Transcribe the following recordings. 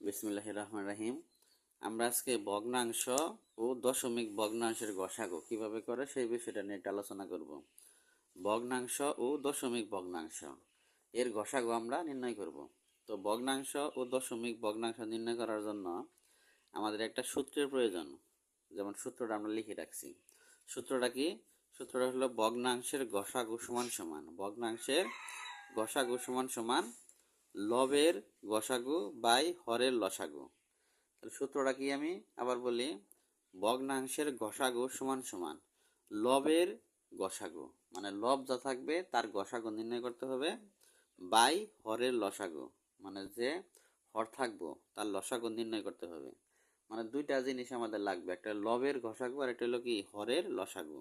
বিসমিল্লাহ রহমান রাহিম। আমরা আজকে ভগ্নাংশ ও দশমিক ভগ্নাংশের গসাগো কীভাবে করে সেই বিষয়টা নিয়ে একটা আলোচনা করব। ভগ্নাংশ ও দশমিক ভগ্নাংশ, এর গসাগো আমরা নির্ণয় করব। তো ভগ্নাংশ ও দশমিক ভগ্নাংশ নির্ণয় করার জন্য আমাদের একটা সূত্রের প্রয়োজন, যেমন সূত্রটা আমরা লিখে রাখছি। সূত্রটা কি? সূত্রটা হলো ভগ্নাংশের গসাগু সমান সমান, ভগ্নাংশের গসাগু সমান সমান লবের গসাগু বাই হরের লসাগু। সূত্রটা কি আমি আবার বলি? ভগ্নাংশের গসাগু সমান সমান। লবের গসাগু মানে লব যা থাকবে তার গসাগু নির্ণয় করতে হবে বাই হরের লসাগু মানে যে হর থাকব তার লসাগু নির্ণয় করতে হবে। মানে দুইটা জিনিস আমাদের লাগবে, একটা লবের ঘষাগু আর একটা হলো কি? হরের লসাগু।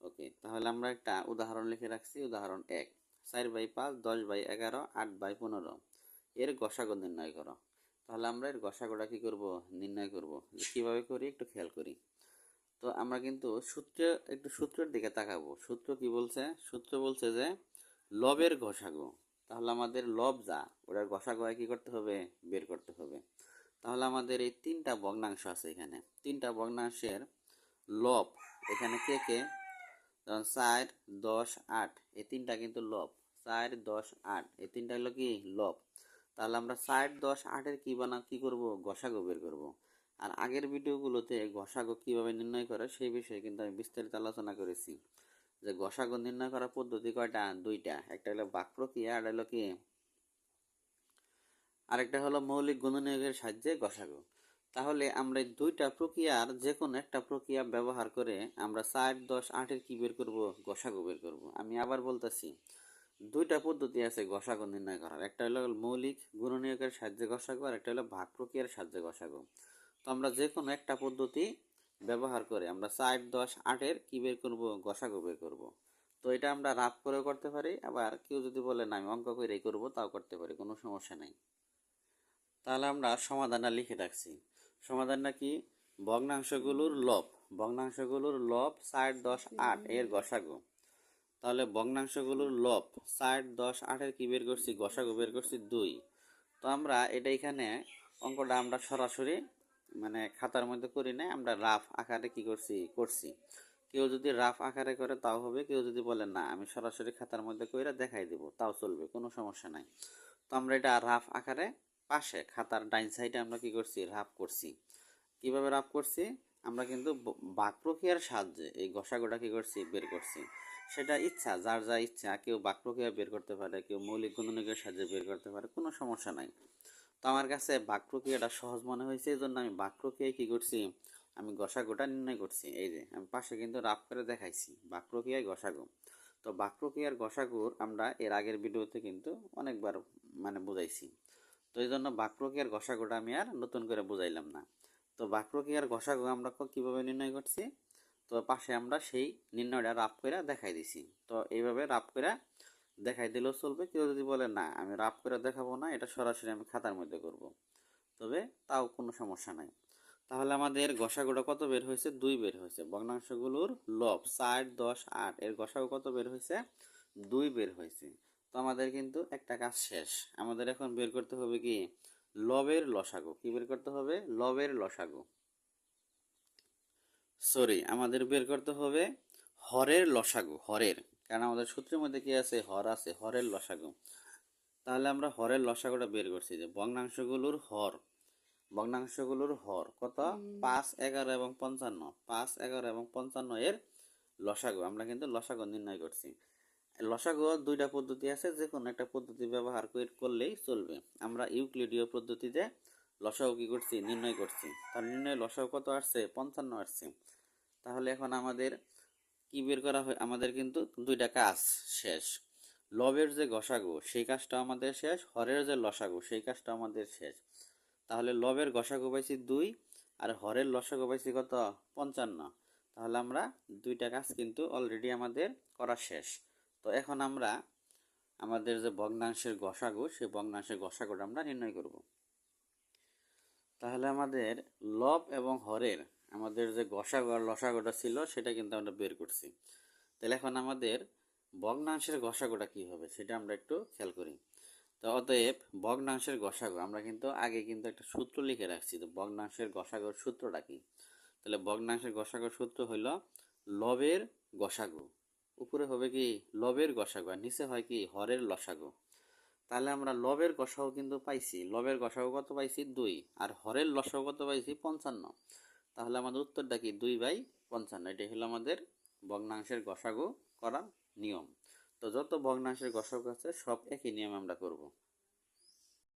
ওকে, তাহলে আমরা একটা উদাহরণ লিখে রাখছি, উদাহরণ এক। চার বাই পাঁচ, দশ বাই এগারো, আট বাই পনেরো। এর গসাগু নির্ণয় করো। তাহলে আমরা এর গসাগুটা কী করব? নির্ণয় করব। কীভাবে করি একটু খেয়াল করি। তো আমরা কিন্তু সূত্র, একটু সূত্রের দিকে তাকাবো। সূত্র কি বলছে? সূত্র বলছে যে লবের ঘষাগু তাহলে আমাদের লব যা, ওটার ঘষাগু কি করতে হবে? বের করতে হবে। তাহলে আমাদের এই তিনটা ভগ্নাংশ আছে এখানে। তিনটা ভগ্নাংশের লব এখানে কে কে? চার, দশ, আট, এই তিনটা কিন্তু লব। চার, দশ, আট, এই তিনটা হলো কি? লব। তাহলে আমরা চার, দশ, আটের কি বানা কি করব? গসাগো বের করব। আর আগের ভিডিওগুলোতে গসাগো কীভাবে নির্ণয় করে সেই বিষয়ে কিন্তু আমি বিস্তারিত আলোচনা করেছি। যে গসাগো নির্ণয় করার পদ্ধতি কয়টা? দুইটা। একটা হলো বাক প্রক্রিয়া আর হলো কি? আরেকটা হলো মৌলিক গুণনীয়কের সাহায্যে গসাগো তাহলে আমরা এই দুইটা প্রক্রিয়ার যে কোনো একটা প্রক্রিয়া ব্যবহার করে আমরা চার, দশ, আটের কি বের করব? গসাগো বের করব। আমি আবার বলতেছি, দুইটা পদ্ধতি আছে গসাগো নির্ণয় করার। একটা হলো মৌলিক গুণনীয়কের সাহায্যে গসাগো আর একটা হলো ভাগ প্রক্রিয়ার সাহায্যে গসাগো। তো আমরা যে কোনো একটা পদ্ধতি ব্যবহার করে আমরা চার, দশ, আটের কি বের করব? গসাগো বের করব। তো এটা আমরা রাফ করেও করতে পারি, আবার কেউ যদি বলে, না, আমি অঙ্ক করেই করব, তাও করতে পারি, কোনো সমস্যা নেই। তাহলে আমরা সমাধানটা লিখে রাখছি। সমাধানটা কি ভগ্নাংশগুলোর লব। ভগ্নাংশগুলোর লব চার দশ আট, এর গসাগু। তাহলে ভগ্নাংশগুলোর লব চার দশ আটের কি বের করছি? গসাগু বের করছি দুই। তো আমরা এটা এখানে অঙ্কটা আমরা সরাসরি মানে খাতার মধ্যে করি না আমরা রাফ আকারে কি করছি? করছি। কেউ যদি রাফ আকারে করে তাও হবে, কেউ যদি বলে না, আমি সরাসরি খাতার মধ্যে কইরা দেখাই দিব, তাও চলবে, কোনো সমস্যা নাই। তো আমরা এটা রাফ আকারে পাশে খাতার ডাইন সাইডে আমরা কি করছি? রাফ করছি। কীভাবে রাফ করছি? আমরা কিন্তু বাক প্রক্রিয়ার সাহায্যে এই ঘষাগোটা কি করছি? বের করছি। সেটা ইচ্ছা, যার যা ইচ্ছা, কেউ বাক প্রক্রিয়া বের করতে পারে, কেউ মৌলিক গুণনীকের সাহায্যে বের করতে পারে, কোনো সমস্যা নাই। তো আমার কাছে বাক প্রক্রিয়াটা সহজ মনে হয়েছে, এই জন্য আমি বাক প্রক্রিয়ায় কী করছি? আমি গসাগোটা নির্ণয় করছি। এই যে, আমি পাশে কিন্তু রাফ করে দেখাইছি, বাক প্রক্রিয়ায় গসাগো। তো বাক প্রক্রিয়ার গসাগুর আমরা এর আগের ভিডিওতে কিন্তু অনেকবার মানে বুঝাইছি। তো এই জন্য বাক প্রক্রিয়ার ঘষাগোটা আমি আর নতুন করে বুঝাইলাম না। তো বাক প্রক্রিয়ার ঘষাগো আমরা কীভাবে নির্ণয় করছি? তো পাশে আমরা সেই নির্ণয়টা রাপ করে দেখাই দিছি। তো এইভাবে রাপ করে দেখাই দিলেও চলবে, কেউ যদি বলে, না, আমি রাপ করে দেখাবো না, এটা সরাসরি আমি খাতার মধ্যে করব। তবে তাও কোনো সমস্যা নাই। তাহলে আমাদের গসাগুলো কত বের হয়েছে? দুই বের হয়েছে। ভগ্নাংশগুলোর লব চার, দশ, আট, এর গসাগু কত বের হয়েছে? দুই বের হয়েছে। তো আমাদের কিন্তু একটা কাজ শেষ। আমাদের এখন বের করতে হবে কি? লবের লসাগু। কি বের করতে হবে? লবের লসাগু। সরি আমাদের বের করতে হবে হরের লসাগু হরের। কারণ আমাদের সূত্রের মধ্যে কি আছে? হর আছে হরের লসাগু। তাহলে আমরা হরের লসাগুটা বের করছি যে ভগ্নাংশগুলোর হর। ভগ্নাংশগুলোর হর কত? পাঁচ এগারো এবং পঞ্চান্ন। পাঁচ এগারো এবং পঞ্চান্ন এর লসাগু। আমরা কিন্তু লসাগু নির্ণয় করছি। লসাগু দুইটা পদ্ধতি আছে যে কোনো একটা পদ্ধতি ব্যবহার করলেই চলবে। আমরা ইউক্লিডীয় পদ্ধতিতে লসাগু কি করছি? নির্ণয় করছি। তার নির্ণয় লসাগু কত আসছে? পঞ্চান্ন আসছে। তাহলে এখন আমাদের কি বের করা হয়? আমাদের কিন্তু দুইটা কাজ শেষ। লবের যে গসাগু, সেই কাজটা আমাদের শেষ। হরের যে লসাগু, সেই কাজটা আমাদের শেষ। তাহলে লবের গসাগু পাইছি দুই, আর হরের লসাগু পাইছি কত? পঞ্চান্ন। তাহলে আমরা দুইটা কাজ কিন্তু অলরেডি আমাদের করা শেষ। তো এখন আমরা আমাদের যে ভগ্নাংশের গসাগু, সেই ভগ্নাংশের গসাগুটা আমরা নির্ণয় করব। তাহলে আমাদের লব এবং হরের আমাদের যে গসাগু আর লসাগুটা ছিল, সেটা কিন্তু আমরা বের করছি। তাহলে এখন আমাদের ভগ্নাংশের গসাগুটা কী হবে, সেটা আমরা একটু খেয়াল করি। তো অতএব ভগ্নাংশের গসাগু, আমরা কিন্তু আগে কিন্তু একটা সূত্র লিখে রাখছি তো ভগ্নাংশের গসাগুর সূত্রটা কি। তাহলে ভগ্নাংশের গসাগুর সূত্র হইল লবের গসাগু। উপরে হবে কি লবের গসাগু আর নিচে হয় কি হরের লসাগু। তাহলে আমরা লবের গসাগো কিন্তু পাইছি। লবের গসাগো কত পাইছি? দুই। আর হরের লসাগো কত পাইছি? পঞ্চান্ন। তাহলে আমাদের উত্তরটা কি? দুই বাই পঞ্চান্ন। এটাই হলো আমাদের ভগ্নাংশের গসাগু করার নিয়ম। তো যত ভগ্নাংশের গসাগু আছে, সব একই নিয়ম আমরা করব।